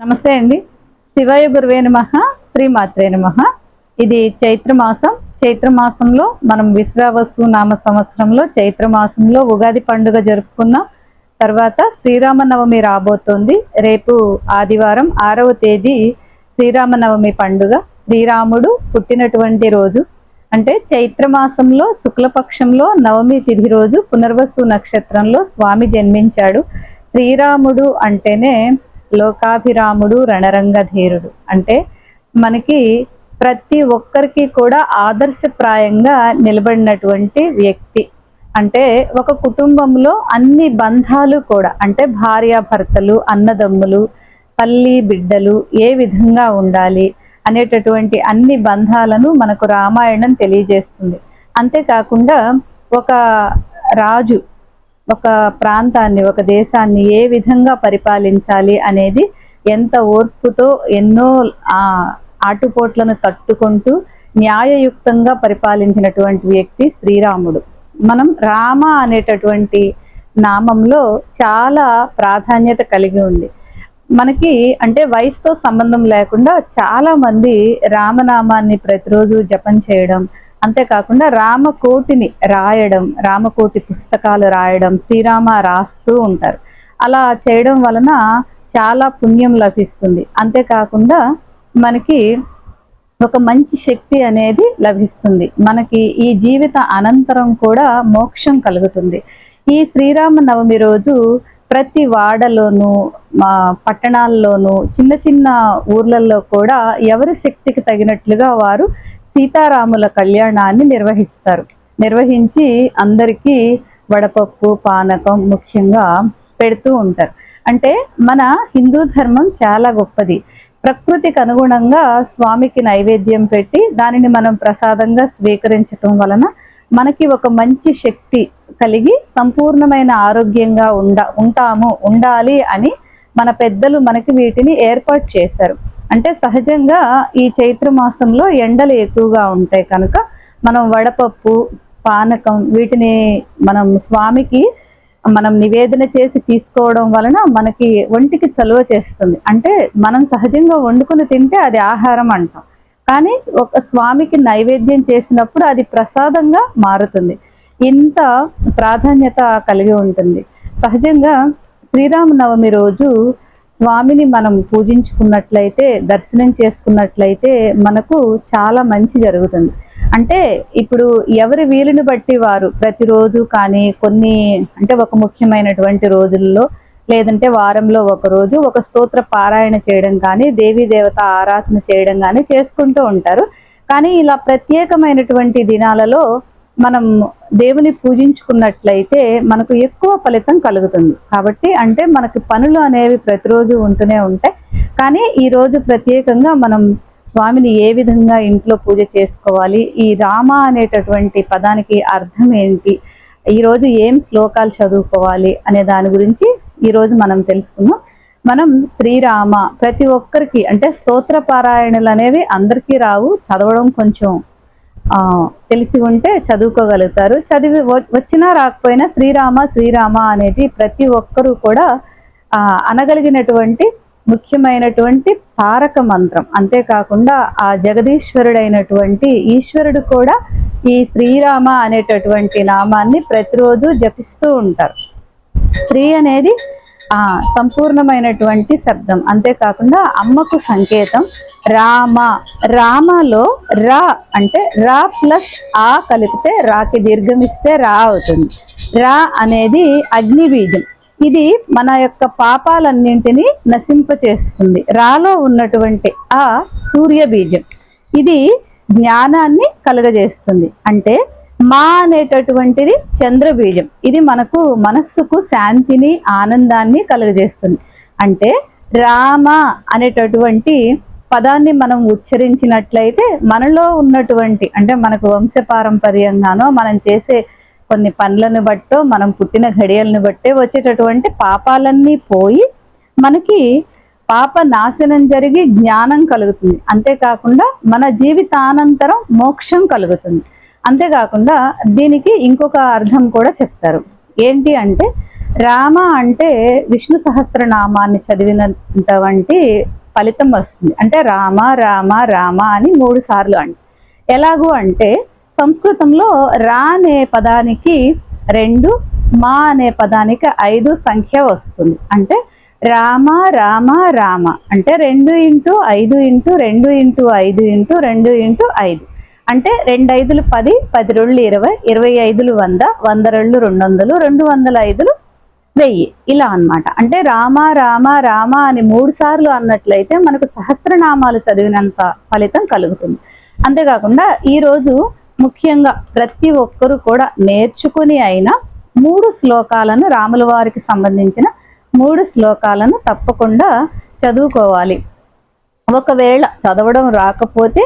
నమస్తే అండి. శివాయ గురువే నమ శ్రీమాత్రే నమ. ఇది చైత్రమాసం. చైత్రమాసంలో మనం విశ్వావసు నామ సంవత్సరంలో చైత్ర మాసంలో ఉగాది పండుగ జరుపుకున్నాం తర్వాత శ్రీరామనవమి రాబోతోంది. రేపు ఆదివారం ఆరవ తేదీ శ్రీరామనవమి పండుగ. శ్రీరాముడు పుట్టినటువంటి రోజు. అంటే చైత్రమాసంలో శుక్లపక్షంలో నవమి తిథి రోజు పునర్వసు నక్షత్రంలో స్వామి జన్మించాడు. శ్రీరాముడు అంటేనే లోకాభిరాముడు రణరంగధీరుడు. అంటే మనకి ప్రతి ఒక్కరికి కూడా ఆదర్శప్రాయంగా నిలబడినటువంటి వ్యక్తి. అంటే ఒక కుటుంబంలో అన్ని బంధాలు కూడా అంటే భార్యాభర్తలు అన్నదమ్ములు తల్లి బిడ్డలు ఏ విధంగా ఉండాలి అనేటటువంటి అన్ని బంధాలను మనకు రామాయణం తెలియజేస్తుంది. అంతేకాకుండా ఒక రాజు ఒక ప్రాంతాన్ని ఒక దేశాన్ని ఏ విధంగా పరిపాలించాలి అనేది ఎంత ఓర్పుతో ఎన్నో ఆ ఆటుపోట్లను తట్టుకుంటూ న్యాయయుక్తంగా పరిపాలించినటువంటి వ్యక్తి శ్రీరాముడు. మనం రామ అనేటటువంటి నామంలో చాలా ప్రాధాన్యత కలిగి ఉంది. మనకి అంటే వయసుతో సంబంధం లేకుండా చాలామంది రామనామాన్ని ప్రతిరోజు జపం చేయడం అంతేకాకుండా రామకోటిని రాయడం రామకోటి పుస్తకాలు రాయడం శ్రీరామ రాస్తూ ఉంటారు. అలా చేయడం వలన చాలా పుణ్యం లభిస్తుంది. అంతేకాకుండా మనకి ఒక మంచి శక్తి అనేది లభిస్తుంది. మనకి ఈ జీవిత అనంతరం కూడా మోక్షం కలుగుతుంది. ఈ శ్రీరామ నవమి రోజు ప్రతి వాడలోనూ మా పట్టణాల్లోనూ చిన్న చిన్న ఊర్లలో కూడా ఎవరి శక్తికి తగినట్లుగా వారు సీతారాముల కళ్యాణాన్ని నిర్వహిస్తారు. నిర్వహించి అందరికీ వడపప్పు పానకం ముఖ్యంగా పెడుతూ ఉంటారు. అంటే మన హిందూ ధర్మం చాలా గొప్పది. ప్రకృతికి అనుగుణంగా స్వామికి నైవేద్యం పెట్టి దానిని మనం ప్రసాదంగా స్వీకరించటం వలన మనకి ఒక మంచి శక్తి కలిగి సంపూర్ణమైన ఆరోగ్యంగా ఉండ ఉంటాము ఉండాలి అని మన పెద్దలు మనకి వీటిని ఏర్పాటు చేశారు. అంటే సహజంగా ఈ చైత్ర మాసంలో ఎండలు ఎక్కువగా ఉంటాయి కనుక మనం వడపప్పు పానకం వీటిని మనం స్వామికి మనం నివేదన చేసి తీసుకోవడం వలన మనకి ఒంటికి చలువ చేస్తుంది. అంటే మనం సహజంగా వండుకుని తింటే అది ఆహారం అంటాం. కానీ ఒక స్వామికి నైవేద్యం చేసినప్పుడు అది ప్రసాదంగా మారుతుంది. ఇంత ప్రాధాన్యత కలిగి ఉంటుంది. సహజంగా శ్రీరామనవమి రోజు స్వామిని మనం పూజించుకున్నట్లయితే దర్శనం చేసుకున్నట్లయితే మనకు చాలా మంచి జరుగుతుంది. అంటే ఇప్పుడు ఎవరి వీలుని బట్టి వారు ప్రతిరోజు కానీ కొన్ని అంటే ఒక ముఖ్యమైనటువంటి రోజుల్లో లేదంటే వారంలో ఒక రోజు ఒక స్తోత్ర పారాయణ చేయడం కానీ దేవీ దేవత ఆరాధన చేయడం కానీ చేసుకుంటూ ఉంటారు. కానీ ఇలా ప్రత్యేకమైనటువంటి దినాలలో మనం దేవుని పూజించుకున్నట్లయితే మనకు ఎక్కువ ఫలితం కలుగుతుంది. కాబట్టి అంటే మనకి పనులు అనేవి ప్రతిరోజు ఉంటూనే ఉంటాయి. కానీ ఈ రోజు ప్రత్యేకంగా మనం స్వామిని ఏ విధంగా ఇంట్లో పూజ చేసుకోవాలి ఈ రామ అనేటటువంటి పదానికి అర్థం ఏంటి ఈరోజు ఏం శ్లోకాలు చదువుకోవాలి అనే దాని గురించి ఈరోజు మనం తెలుసుకుందాం. మనం శ్రీరామ ప్రతి ఒక్కరికి అంటే స్తోత్ర పారాయణలు అనేవి అందరికీ రావు చదవడం కొంచెం తెలిసి ఉంటే చదువుకోగలుగుతారు. చదివి వచ్చినా రాకపోయినా శ్రీరామ శ్రీరామ అనేది ప్రతి ఒక్కరూ కూడా ఆ, అనగలిగినటువంటి ముఖ్యమైనటువంటి తారక మంత్రం. అంతేకాకుండా ఆ జగదీశ్వరుడైనటువంటి ఈశ్వరుడు కూడా ఈ శ్రీరామ అనేటటువంటి నామాన్ని ప్రతిరోజు జపిస్తూ ఉంటారు. స్త్రీ అనేది ఆ సంపూర్ణమైనటువంటి శబ్దం. అంతేకాకుండా అమ్మకు సంకేతం. రామ. రామలో రా అంటే రా ప్లస్ ఆ కలిపితే రాకి దీర్ఘమిస్తే రా అవుతుంది. రా అనేది అగ్ని బీజం ఇది మన యొక్క పాపాలన్నింటినీ నశింపచేస్తుంది రాలో ఉన్నటువంటి ఆ సూర్య బీజం ఇది జ్ఞానాన్ని కలుగజేస్తుంది. అంటే మా అనేటటువంటిది చంద్రబీజం. ఇది మనకు మనస్సుకు శాంతిని ఆనందాన్ని కలుగజేస్తుంది. అంటే రామ అనేటటువంటి పదాన్ని మనం ఉచ్చరించినట్లయితే మనలో ఉన్నటువంటి అంటే మనకు వంశపారంపర్యంగానో మనం చేసే కొన్ని పనులను బట్టో మనం పుట్టిన ఘడియలను బట్టే వచ్చేటటువంటి పాపాలన్నీ పోయి మనకి పాప నాశనం జరిగి జ్ఞానం కలుగుతుంది. అంతేకాకుండా మన జీవితానంతరం మోక్షం కలుగుతుంది. అంతేకాకుండా దీనికి ఇంకొక అర్థం కూడా చెప్తారు. ఏంటి అంటే రామ అంటే విష్ణు సహస్రనామాన్ని చదివినటువంటి ఫలితం వస్తుంది. అంటే రామ రామ రామ అని మూడు సార్లు అంట. ఎలాగూ అంటే సంస్కృతంలో రా అనే పదానికి రెండు మా అనే పదానికి ఐదు సంఖ్య వస్తుంది. అంటే రామ రామ రామ. అంటే రెండు ఇంటూ ఐదు ఇంటూ రెండు ఇంటూ ఐదు ఇంటూ రెండు ఇంటూ ఐదు. అంటే రెండు ఐదులు పది పది రెండు ఇరవై ఇరవై ఐదులు వంద వంద రెండు రెండు వందలు రెండు వందల ఐదులు వెయ్యి. ఇలా అన్నమాట. అంటే రామ రామ రామ అని మూడు సార్లు అన్నట్లయితే మనకు సహస్రనామాలు చదివినంత ఫలితం కలుగుతుంది. అంతేకాకుండా ఈరోజు ముఖ్యంగా ప్రతి ఒక్కరు కూడా నేర్చుకుని అయినా మూడు శ్లోకాలను రాముల వారికి సంబంధించిన మూడు శ్లోకాలను తప్పకుండా చదువుకోవాలి. ఒకవేళ చదవడం రాకపోతే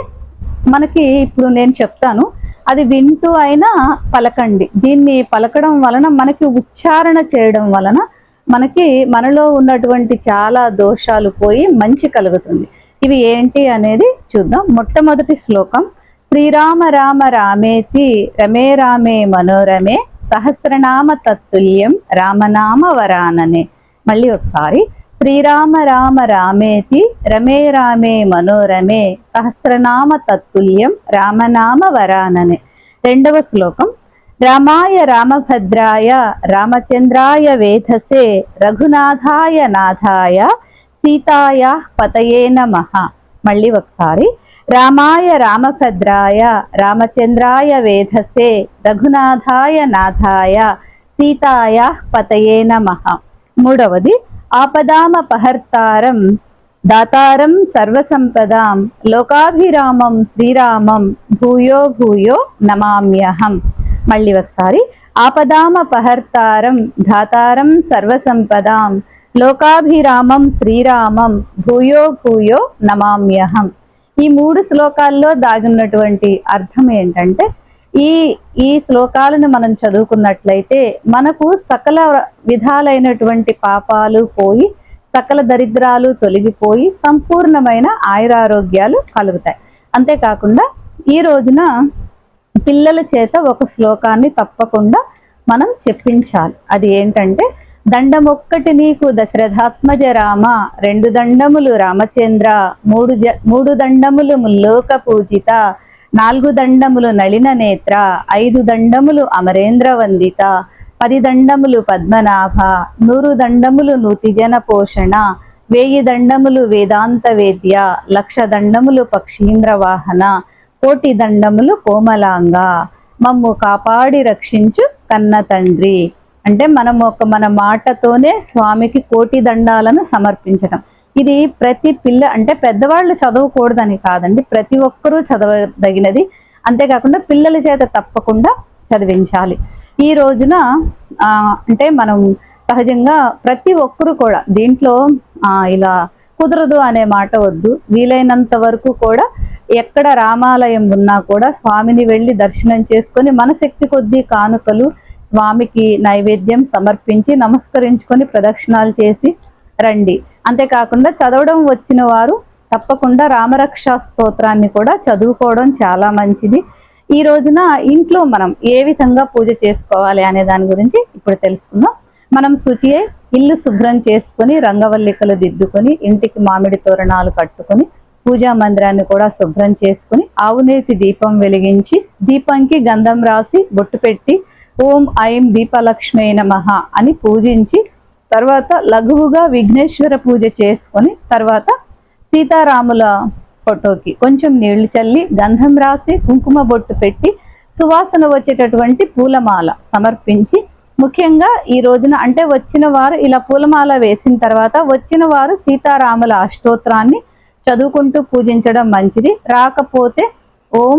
మనకి ఇప్పుడు నేను చెప్తాను అది వింటూ అయినా పలకండి. దీన్ని పలకడం వలన మనకి ఉచ్చారణ చేయడం వలన మనకి మనలో ఉన్నటువంటి చాలా దోషాలు పోయి మంచి కలుగుతుంది. ఇవి ఏంటి అనేది చూద్దాం. మొట్టమొదటి శ్లోకం శ్రీరామ రామ రామేతి రమే రామే మనోరమే సహస్రనామ తత్తుల్యం రామనామ వరాననే. మళ్ళీ ఒకసారి శ్రీరామ రామ రామేతి రమే రామే మనోరమే సహస్రనామ తత్తుల్యం రామనామ వరాననే. రెండవ శ్లోకం. రామాయ రామభద్రాయ రామచంద్రాయ వేధసే రఘునాథాయ నాథాయ సీతాయా పతయే నమ. మళ్ళీ ఒకసారి. రామాయ రామభద్రాయ రామచంద్రాయ వేధసే రఘునాథాయ నాథాయ సీతాయా పతయే నమ. మూడవది. ఆపదామపహర్తారం దాతారం సర్వసంపదాం లోకాభిరామం శ్రీరామం భూయో భూయో నమామ్యహం. మళ్ళీ ఒకసారి ఆపదామపహర్తారం ధాతారం సర్వసంపదాం లోకాభిరామం శ్రీరామం భూయో భూయో నమామ్యహం. ఈ మూడు శ్లోకాల్లో దాగున్నటువంటి అర్థం ఏంటంటే ఈ ఈ శ్లోకాలను మనం చదువుకున్నట్లయితే మనకు సకల విధాలైనటువంటి పాపాలు పోయి సకల దరిద్రాలు తొలగిపోయి సంపూర్ణమైన ఆయురారోగ్యాలు కలుగుతాయి. అంతేకాకుండా ఈ రోజున పిల్లల చేత ఒక శ్లోకాన్ని తప్పకుండా మనం చెప్పించాలి. అది ఏంటంటే దండమొక్కటి నీకు దశరథాత్మజ రామ రెండు దండములు రామచంద్ర మూడు జ మూడు దండములు ముల్లోక పూజిత నాలుగు దండములు నళిన నేత్ర ఐదు దండములు అమరేంద్ర వందిత పది దండములు పద్మనాభ నూరు దండములు నూతిజన పోషణ వేయి దండములు వేదాంత వేద్య లక్ష దండములు పక్షీంద్ర వాహన కోటి దండములు కోమలాంగ. మమ్ము కాపాడి రక్షించు కన్న తండ్రి. అంటే మనం ఒక మన మాటతోనే స్వామికి కోటి దండాలను సమర్పించడం ఇది ప్రతి పిల్ల అంటే పెద్దవాళ్ళు చదవకూడదని కాదండి. ప్రతి ఒక్కరూ చదవదగినది. అంతేకాకుండా పిల్లల చేత తప్పకుండా చదివించాలి. ఈ రోజున అంటే మనం సహజంగా ప్రతి ఒక్కరు కూడా దీంట్లో ఇలా కుదరదు అనే మాట వద్దు. వీలైనంత వరకు కూడా ఎక్కడ రామాలయం ఉన్నా కూడా స్వామిని వెళ్ళి దర్శనం చేసుకొని మన శక్తి కొద్దీ కానుకలు స్వామికి నైవేద్యం సమర్పించి నమస్కరించుకొని ప్రదక్షిణాలు చేసి రండి. అంతేకాకుండా చదవడం వచ్చిన వారు తప్పకుండా రామరక్ష స్తోత్రాన్ని కూడా చదువుకోవడం చాలా మంచిది. ఈ రోజున ఇంట్లో మనం ఏ విధంగా పూజ చేసుకోవాలి అనే దాని గురించి ఇప్పుడు తెలుసుకుందాం. మనం శుచి అయి ఇల్లు శుభ్రం చేసుకొని రంగవల్లికలు దిద్దుకొని ఇంటికి మామిడి తోరణాలు కట్టుకొని పూజా మందిరాన్ని కూడా శుభ్రం చేసుకుని ఆవునేతి దీపం వెలిగించి దీపంకి గంధం రాసి బొట్టు పెట్టి ఓం ఐం దీపలక్ష్మీ నమః అని పూజించి తర్వాత లఘువుగా విఘ్నేశ్వర పూజ చేసుకొని తర్వాత సీతారాముల ఫోటోకి కొంచెం నీళ్ళు చల్లి గంధం రాసి కుంకుమ బొట్టు పెట్టి సువాసన వచ్చేటటువంటి పూలమాల సమర్పించి ముఖ్యంగా ఈ రోజున అంటే వచ్చిన వారు ఇలా పూలమాల వేసిన తర్వాత వచ్చిన వారు సీతారాముల అష్టోత్రాన్ని చదువుకుంటూ పూజించడం మంచిది. రాకపోతే ఓం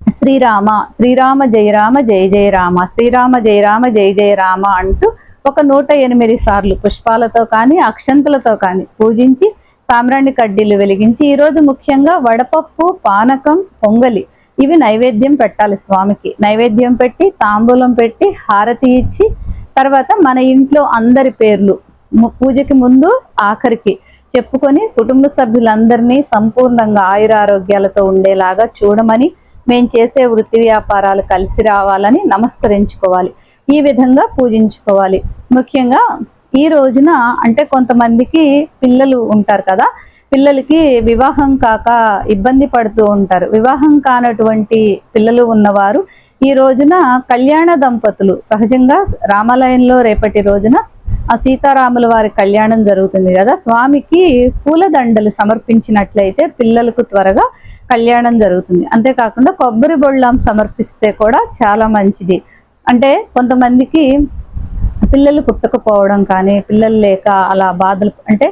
శ్రీరామ శ్రీరామ జయ రామ జయ జయ రామ శ్రీరామ జయ రామ జయ జయ రామ అంటూ ఒక నూట ఎనిమిది సార్లు పుష్పాలతో కానీ అక్షంతలతో కానీ పూజించి సామ్రాణి కడ్డీలు వెలిగించి ఈరోజు ముఖ్యంగా వడపప్పు పానకం పొంగలి ఇవి నైవేద్యం పెట్టాలి స్వామికి. నైవేద్యం పెట్టి తాంబూలం పెట్టి హారతి ఇచ్చి తర్వాత మన ఇంట్లో అందరి పేర్లు పూజకి ముందు ఆఖరికి చెప్పుకొని కుటుంబ సభ్యులందరినీ సంపూర్ణంగా ఆయురారోగ్యాలతో ఉండేలాగా చూడమని మేము చేసే వృత్తి వ్యాపారాలు కలిసి రావాలని నమస్కరించుకోవాలి. ఈ విధంగా పూజించుకోవాలి. ముఖ్యంగా ఈ రోజున అంటే కొంతమందికి పిల్లలు ఉంటారు కదా పిల్లలకి వివాహం కాక ఇబ్బంది పడుతూ ఉంటారు. వివాహం కానటువంటి పిల్లలు ఉన్నవారు ఈ రోజున కళ్యాణ దంపతులు సహజంగా రామాలయంలో రేపటి రోజున ఆ సీతారాముల వారి కళ్యాణం జరుగుతుంది కదా స్వామికి పూలదండలు సమర్పించినట్లయితే పిల్లలకు త్వరగా కళ్యాణం జరుగుతుంది. అంతేకాకుండా కొబ్బరి బొళ్ళం సమర్పిస్తే కూడా చాలా మంచిది. అంటే కొంతమందికి పిల్లలు పుట్టకపోవడం కానీ పిల్లలు లేక అలా బాధలు అంటే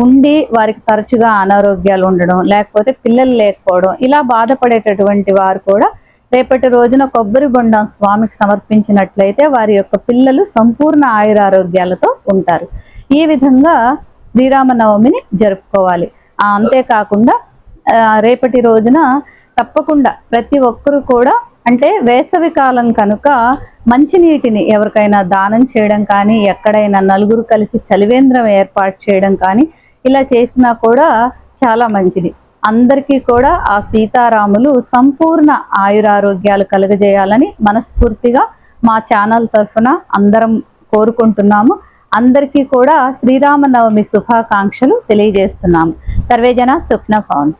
ఉండి వారికి తరచుగా అనారోగ్యాలు ఉండడం లేకపోతే పిల్లలు లేకపోవడం ఇలా బాధపడేటటువంటి వారు కూడా రేపటి రోజున కొబ్బరి బొండం స్వామికి సమర్పించినట్లయితే వారి యొక్క పిల్లలు సంపూర్ణ ఆయురారోగ్యాలతో ఉంటారు. ఈ విధంగా శ్రీరామనవమిని జరుపుకోవాలి. అంతేకాకుండా రేపటి రోజున తప్పకుండా ప్రతి ఒక్కరూ కూడా అంటే వేసవి కాలం కనుక మంచినీటిని ఎవరికైనా దానం చేయడం కానీ ఎక్కడైనా నలుగురు కలిసి చలివేంద్రం ఏర్పాటు చేయడం కానీ ఇలా చేసినా కూడా చాలా మంచిది. అందరికీ కూడా ఆ సీతారాములు సంపూర్ణ ఆయురారోగ్యాలు కలుగజేయాలని మనస్ఫూర్తిగా మా ఛానల్ తరఫున అందరం కోరుకుంటున్నాము. అందరికీ కూడా శ్రీరామనవమి శుభాకాంక్షలు తెలియజేస్తున్నాము. సర్వేజన స్వప్న పవన్